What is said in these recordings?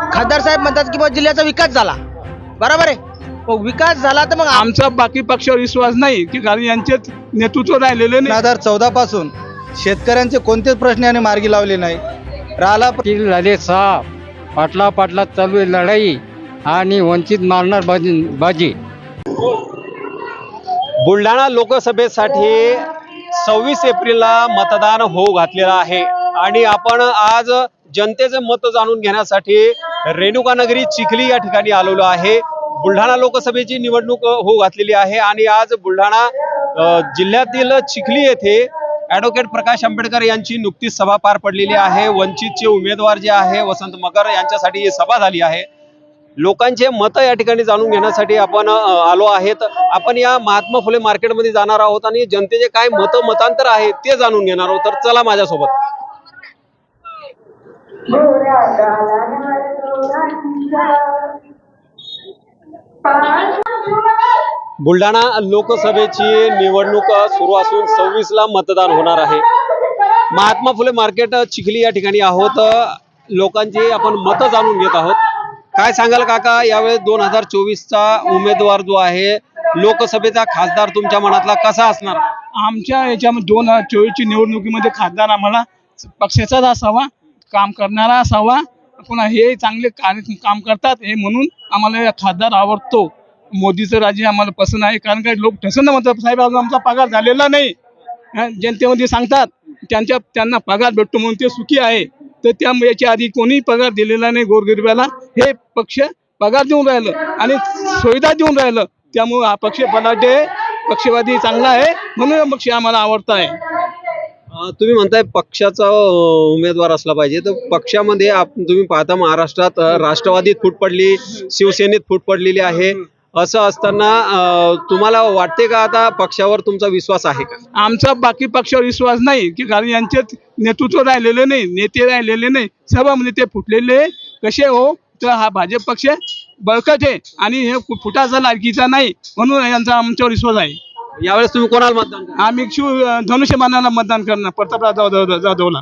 खासदार साहेब म्हणतात की बाबा जिल्ह्याचा विकास झाला. बरोबर आहे? मग विकास झाला तर मग आम- आमचा बाकी पक्षावर विश्वास नाही की कारण यांचेच नेतृत्व राहिलेले दोन नाही हजार चौदा पासून शेतकऱ्यांचे कोणतेच प्रश्न याने मार्गी लावले नाही. राहिला पाटील झाले सहा पाटला पाटला चालू आहे लढाई आणि वंचित मारणार बाजी बाजी. बुलढाणा लोकसभेसाठी सव्वीस एप्रिलला मतदान होऊ घातलेलं आहे. आणि आपण आज जनतेचे मत जाणून घेण्यासाठी रेणुकानगरी चिखली या ठिकाणी आलेलो आहे. बुलढाणा लोकसभेची निवडणूक होऊ घातलेली आहे आणि आज बुलढाणा जिल्ह्यातील चिखली येथे ॲडव्होकेट प्रकाश आंबेडकर यांची नुकतीच सभा पार पडलेली आहे. वंचितचे उमेदवार जे आहे वसंत मगर यांच्यासाठी ही सभा झाली आहे. लोकांचे मत या ठिकाणी जाणून घेण्यासाठी आपण आलो आहेत. आपण या महात्मा फुले मार्केटमध्ये जाणार आहोत आणि जनतेचे काय मतं मतांतर आहे ते जाणून घेणार आहोत. तर चला माझ्यासोबत. बुलढाणा लोकसभेची निवडणूक सुरू असून सव्वीस ला मतदान होणार आहे. महात्मा फुले मार्केट चिखली या ठिकाणी आहोत. लोकांची आपण मतं जाणून घेत आहोत. काय सांगाल काका? यावेळी दोन हजार चोवीसचा उमेदवार जो आहे लोकसभेचा खासदार तुमच्या मनातला कसा असणार? आमच्या याच्यामध्ये दोन हजार चोवीसची निवडणुकीमध्ये खासदार आम्हाला पक्षाचाच असावा. काम करणारा असावा. पुन्हा हे चांगले कार्य काम करतात. हे म्हणून आम्हाला या खासदार आवडतो. मोदीचं राज्य आम्हाला पसंत आहे. कारण काही लोक ठसन म्हणतात साहेब अजून आमचा पगार झालेला नाही. जनतेमध्ये सांगतात. त्यांच्या त्यांना पगार भेटतो म्हणून ते सुखी आहे. तर त्या याच्या आधी कोणी पगार दिलेला नाही गोरगरिबाला. हे पक्ष पगार देऊन राहिलं आणि सुविधा देऊन राहिलं. त्यामुळे हा पक्ष बलाढ्य पक्षवादी चांगला आहे. म्हणून पक्ष आम्हाला आवडता आहे. तुम्ही म्हणताय पक्षाचा उमेदवार असला पाहिजे. तर पक्षामध्ये तुम्ही पाहता महाराष्ट्रात राष्ट्रवादीत फूट पडली शिवसेनेत फूट पडलेली आहे. असं असताना तुम्हाला वाटते का आता पक्षावर तुमचा विश्वास आहे का? आमचा बाकी पक्षावर विश्वास नाही की कारण यांचे नेतृत्व राहिलेले नाही नेते राहिलेले नाही सर्व म्हणजे नेते फुटलेले कसे हो? तर हा भाजप पक्ष बळकट आहे आणि हे फुटाचा लाडकीचा नाही म्हणून यांचा आमच्यावर विश्वास आहे. यावेळेस तुम्ही कोणाला मतदान करणार? आम्ही शिव धनुष्यबाणाला मतदान करणार प्रतापराव जाधव जाधवला.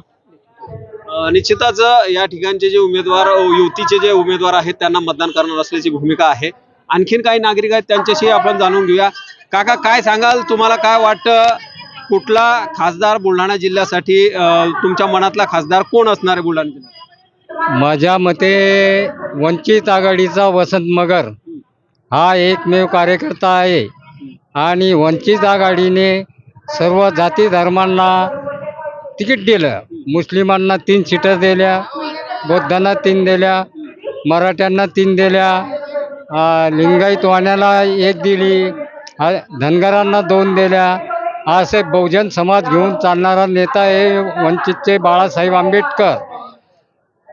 अं, निश्चितच या ठिकाणचे जे उमेदवार अं, युतीचे जे उमेदवार आहेत त्यांना मतदान करणार असल्याची भूमिका आहे. आणखीन काही नागरिक आहेत त्यांच्याशी आपण जाणून घेऊया. काका काय सांगाल? तुम्हाला काय वाटतं? कुठला खासदार बुलढाणा जिल्ह्यासाठी अं, तुमच्या मनातला खासदार कोण असणार आहे बुलढाणा जिल्ह्यात? माझ्या मते वंचित आघाडीचा वसंत मगर हा एकमेव कार्यकर्ता आहे. आणि वंचित आघाडीने सर्व जाती धर्मांना तिकीट दिलं. मुस्लिमांना तीन सीटर दिल्या बौद्धांना तीन दिल्या मराठ्यांना तीन दिल्या लिंगायत वाण्याला एक दिली धनगरांना दोन दिल्या. असे बहुजन समाज घेऊन चालणारा नेता आहे वंचितचे बाळासाहेब आंबेडकर.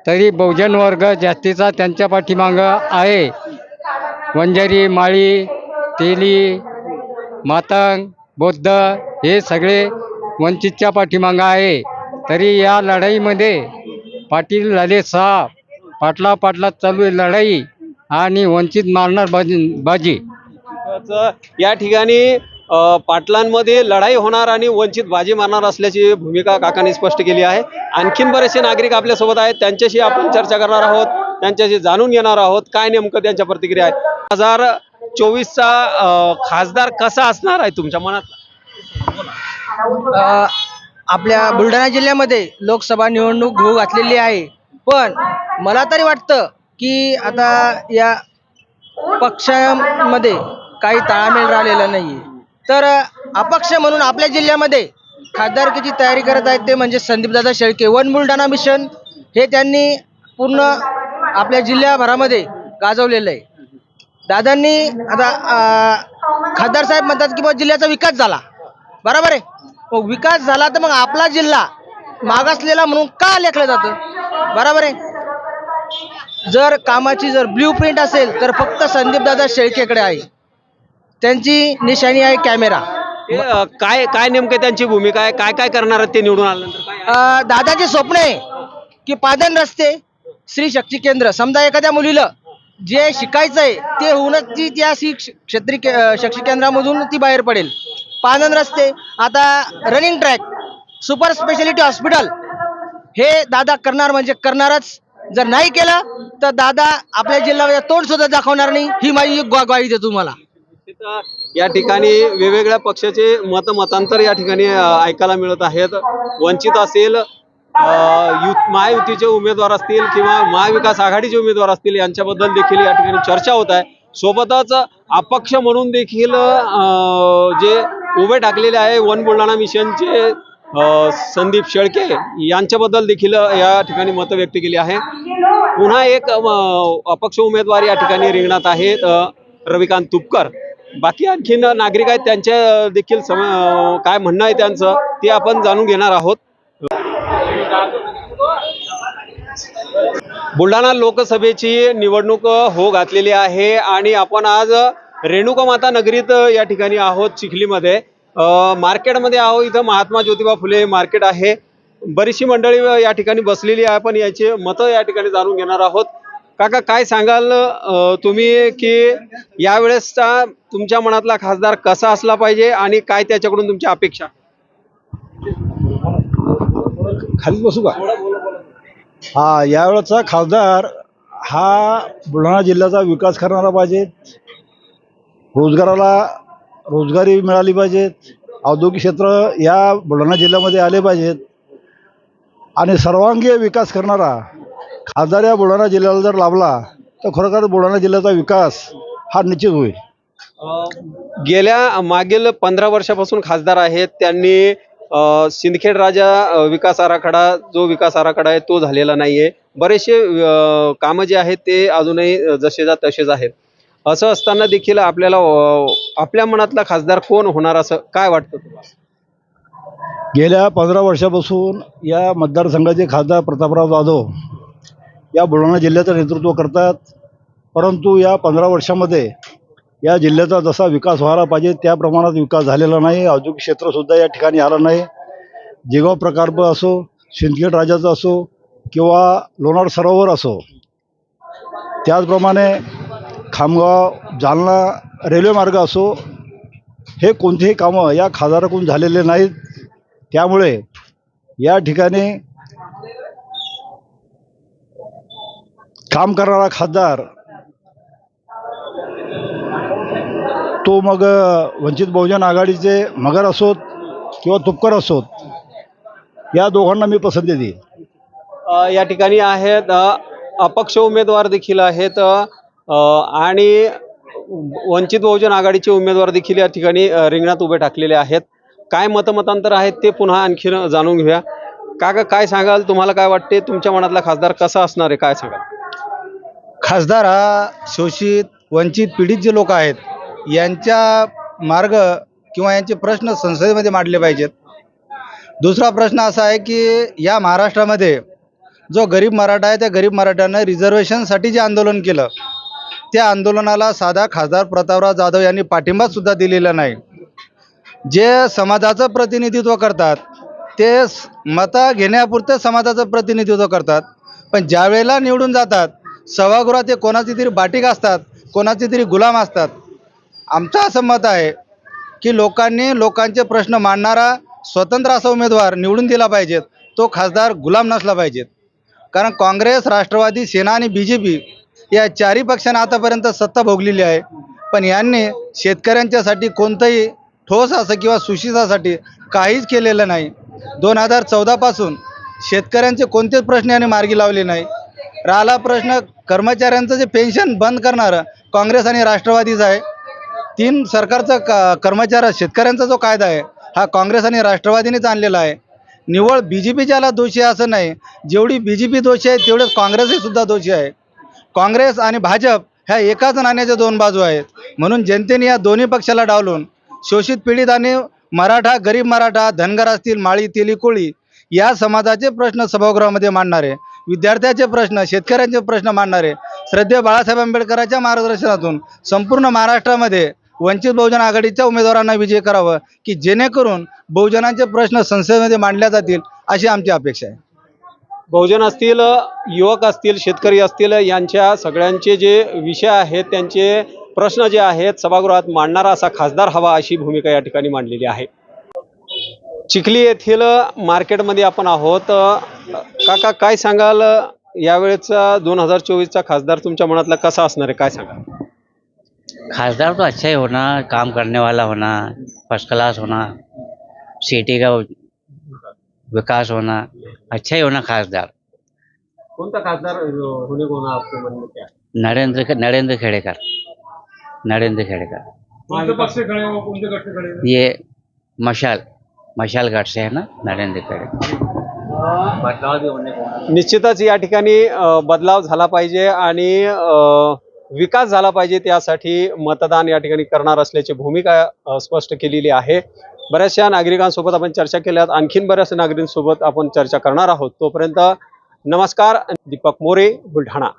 तरी बहुजन वर्ग जास्तीचा त्यांच्या पाठीमागं आहे. वंजारी माळी तेली मातंग बौद्ध हे सगळे वंचितच्या पाठीमागं आहे. तरी या लढाईमध्ये पाटील झाले सहा पाटला पाटला चालू आहे लढाई आणि वंचित मारणार बाजी बाजी. तर या ठिकाणी पाटलांमध्ये लढाई होणार आणि वंचित बाजी मारणार असल्याची भूमिका काकांनी स्पष्ट केली आहे. आणखीन बरेचसे नागरिक आपल्यासोबत आहेत. त्यांच्याशी आपण चर्चा करणार आहोत. त्यांच्याशी जाणून घेणार आहोत. काय नेमकं त्यांच्या प्रतिक्रिया आहेत? हजार चोवीसचा खासदार कसा असणार आहे तुमच्या मनात? आपल्या बुलढाणा जिल्ह्यामध्ये लोकसभा निवडणूक घेऊ घातलेली आहे. पण मला तरी वाटतं की आता या पक्षामध्ये काही ताळमेळ राहिलेला नाही तर अपक्ष म्हणून आपल्या जिल्ह्यामध्ये खासदारकीची तयारी करत आहेत ते म्हणजे संदीपदादा शेळके. वन बुलढाणा मिशन हे त्यांनी पूर्ण आपल्या जिल्ह्याभरामध्ये गाजवलेलं आहे. दादांनी आता खासदार साहेब म्हणतात की बाबा जिल्ह्याचा विकास झाला. बरोबर आहे? मग विकास झाला तर मग आपला जिल्हा मागासलेला म्हणून का लेखलं जातं? बरोबर आहे? जर कामाची जर ब्ल्यू प्रिंट असेल तर फक्त संदीपदादा शेळकेकडे आहे. त्यांची निशाणी आहे कॅमेरा. काय काय नेमकं त्यांची भूमिका आहे? काय काय करणार आहेत ते निवडून आल्यानंतर? दादाचे स्वप्न आहे की पादन रस्ते श्री शक्ती केंद्र. समजा एखाद्या मुलीला जे शिकायचं आहे ते होऊनच ती त्या श्री क्षेत्री के- केंद्रामधून ती बाहेर पडेल. पानन रस्ते आता running track super speciality hospital हे दादा करणार म्हणजे करणारच. जर नाही केलं तर दादा आपल्या जिल्ह्यामध्ये तोंड सुद्धा दाखवणार नाही. ही माझी ग्वाही देतो तुम्हाला. या ठिकाणी वेगवेगळ्या पक्षाचे मत मतांतर या ठिकाणी ऐकायला मिळत आहेत. वंचित असेल यु महायुतीचे उमेदवार असतील किंवा महाविकास आघाडीचे उमेदवार असतील यांच्याबद्दल देखील या ठिकाणी चर्चा होत आहे. सोबतच अपक्ष म्हणून देखील अ, जे उभे टाकलेले आहे वन बुलढाणा मिशनचे संदीप शेळके यांच्याबद्दल देखील या ठिकाणी मतं व्यक्त केली आहे. पुन्हा एक अपक्ष उमेदवार या ठिकाणी रिंगणात आहेत रविकांत तुपकर. बाकी आणखीन नागरिक आहेत त्यांच्या देखील सम काय म्हणणं आहे त्यांचं ते आपण जाणून घेणार आहोत. बुलढाणा लोकसभेची निवडणूक हो घातलेली आहे आणि आपण आज रेणुका माता नगरीत या ठिकाणी आहोत चिखलीमध्ये. मार्केटमध्ये आहोत इथं महात्मा ज्योतिबा फुले मार्केट आहे. बरीचशी मंडळी या ठिकाणी बसलेली आहे. आपण याची मतं या ठिकाणी जाणून घेणार आहोत. काका काय सांगाल तुम्ही की यावेळेसचा तुमच्या मनातला खासदार कसा असला पाहिजे आणि काय त्याच्याकडून तुमची अपेक्षा? खाली बसू का? हा यावेळेचा खासदार हा बुलढाणा जिल्ह्याचा विकास करणारा पाहिजे रोजगाराला रोजगारी मिळाली पाहिजेत. औद्योगिक क्षेत्र या बुलढाणा जिल्ह्यामध्ये आले पाहिजेत. आणि सर्वांगीय विकास करणारा खासदार या बुलढाणा जिल्ह्याला जर लाभला तर खरोखर बुलढाणा जिल्ह्याचा विकास हा निश्चित होईल. गेल्या मागील पंधरा वर्षापासून खासदार आहेत. त्यांनी सिंदखेड राजा विकास आराखडा जो विकास आराखडा आहे तो झालेला नाही आहे बरेचसे कामं जे आहेत ते अजूनही जसेच्या तसेच आहेत. असं असताना देखील आपल्याला आपल्या मनातला खासदार कोण होणार असं काय वाटतं तुम्हाला? गेल्या पंधरा वर्षापासून या मतदारसंघाचे खासदार प्रतापराव जाधव या बुलढाणा जिल्ह्याचं नेतृत्व करतात. परंतु या पंधरा वर्षामध्ये या जिल्ह्याचा जसा विकास व्हायला पाहिजे त्या प्रमाणात विकास झालेला नाही. औद्योगिक क्षेत्रसुद्धा या ठिकाणी आलं नाही. जेगाव प्रकल्प असो सिंदखेड राजाचा असो किंवा लोणार सरोवर असो त्याचप्रमाणे खामगाव जालना रेल्वे मार्ग असो हे कोणतेही कामं या खासदाराकडून झालेले नाहीत. त्यामुळे या ठिकाणी काम करणारा खासदार तो मग वंचित बहुजन आघाडीचे मगर असोत किंवा तुपकर असोत या दोघांना मी पसंती देईन. अ, या ठिकाणी आहेत अपक्ष उमेदवार देखील आहेत आणि वंचित बहुजन आघाडीचे उमेदवार देखील या ठिकाणी रिंगणात उभे टाकलेले आहेत. काय मतमतांतर आहेत ते पुन्हा आणखीन जाणून घेऊया. काका काय सांगाल? तुम्हाला काय वाटते? तुमच्या मनातला खासदार कसा असणार आहे? काय सांगाल? खासदार हा शोषित वंचित पीडित जे लोक आहेत यांच्या मार्ग किंवा यांचे प्रश्न संसदेमध्ये मांडले पाहिजेत. दुसरा प्रश्न असा आहे की या महाराष्ट्रामध्ये जो गरीब मराठा आहे त्या गरीब मराठ्यानं रिझर्वेशनसाठी जे आंदोलन केलं त्या आंदोलनाला साधा खासदार प्रतापराव जाधव यांनी पाठिंबासुद्धा दिलेला नाही. जे समाजाचं प्रतिनिधित्व करतात ते स- मतं घेण्यापुरतं समाजाचं प्रतिनिधित्व करतात. पण ज्यावेळेला निवडून जातात सभागृहात ते कोणाची तरी बाटिक असतात कोणाचे तरी गुलाम असतात आमचं असं मत आहे की लोकांनी लोकांचे प्रश्न मांडणारा स्वतंत्र असा उमेदवार निवडून दिला पाहिजेत. तो खासदार गुलाम नसला पाहिजेत. कारण काँग्रेस राष्ट्रवादी सेना आणि बी जे पी या चारही पक्षांना आतापर्यंत सत्ता भोगलेली आहे. पण यांनी शेतकऱ्यांच्यासाठी कोणतंही ठोस असं किंवा सुशिसासाठी काहीच केलेलं नाही. दोन हजार चौदापासून शेतकऱ्यांचे कोणतेच प्रश्न यांनी मार्गी लावले नाही. राहिला प्रश्न कर्मचाऱ्यांचं जे पेन्शन बंद करणारं काँग्रेस आणि राष्ट्रवादीचं आहे. तीन सरकारचा क कर्मचाऱ्या शेतकऱ्यांचा जो कायदा आहे हा काँग्रेस आणि राष्ट्रवादीनेच आणलेला आहे. निव्वळ बी जे पी ज्याला दोषी आहे असं नाही जेवढी बी जे पी दोषी आहे तेवढेच काँग्रेसही सुद्धा दोषी आहे. काँग्रेस आणि भाजप ह्या एकाच नाण्याच्या दोन बाजू आहेत. म्हणून जनतेने या दोन्ही पक्षाला डावलून शोषित पीडित आणि मराठा गरीब मराठा धनगर असतील माळी तेली कोळी या समाजाचे प्रश्न सभागृहामध्ये मांडणारे विद्यार्थ्याचे प्रश्न शेतकऱ्यांचे प्रश्न मांडणारे श्रद्धे बाळासाहेब आंबेडकरांच्या मार्गदर्शनातून संपूर्ण महाराष्ट्रामध्ये वंचित बहुजन आघाडीच्या उमेदवारांना विजय करावं की जेणेकरून बहुजनांचे प्रश्न संसदेमध्ये मांडल्या जातील अशी आमची अपेक्षा आहे. बहुजन असतील युवक असतील शेतकरी असतील यांच्या सगळ्यांचे जे विषय आहेत त्यांचे प्रश्न जे आहेत सभागृहात मांडणारा असा खासदार हवा अशी भूमिका या ठिकाणी मांडलेली आहे. चिखली येथील मार्केटमध्ये आपण आहोत. काका काय सांगाल? यावेळेचा दोन हजार चोवीसचा खासदार तुमच्या मनातला कसा असणार आहे? काय सांगा खासदार तो अच्छा ही होना काम करने वाला होना फर्स्ट क्लास होना सिटी का विकास होना अच्छा ही होना खासदार। कोणता खासदार होणे कोण आपके मन में क्या? नरेंद्र नरेंद्र खेड़ेकर। नरेंद्र खेड़ेकर। ये मशाल मशाल घाट से है ना नरेंद्र खेड़ेकर। बदलाव भी होने को निश्चितच या ठिकाणी अ, बदलाव झाला पाहिजे आणि अ, विकास झाला पाहिजे त्यासाठी मतदान या ठिकाणी करणार असल्याची भूमिका स्पष्ट केलेली आहे. बऱ्याचशा नागरिकांसोबत आपण चर्चा केल्यात आणखीन बऱ्याचशा नागरिकांसोबत आपण चर्चा करणार आहोत. तोपर्यंत नमस्कार. दीपक मोरे बुलढाणा.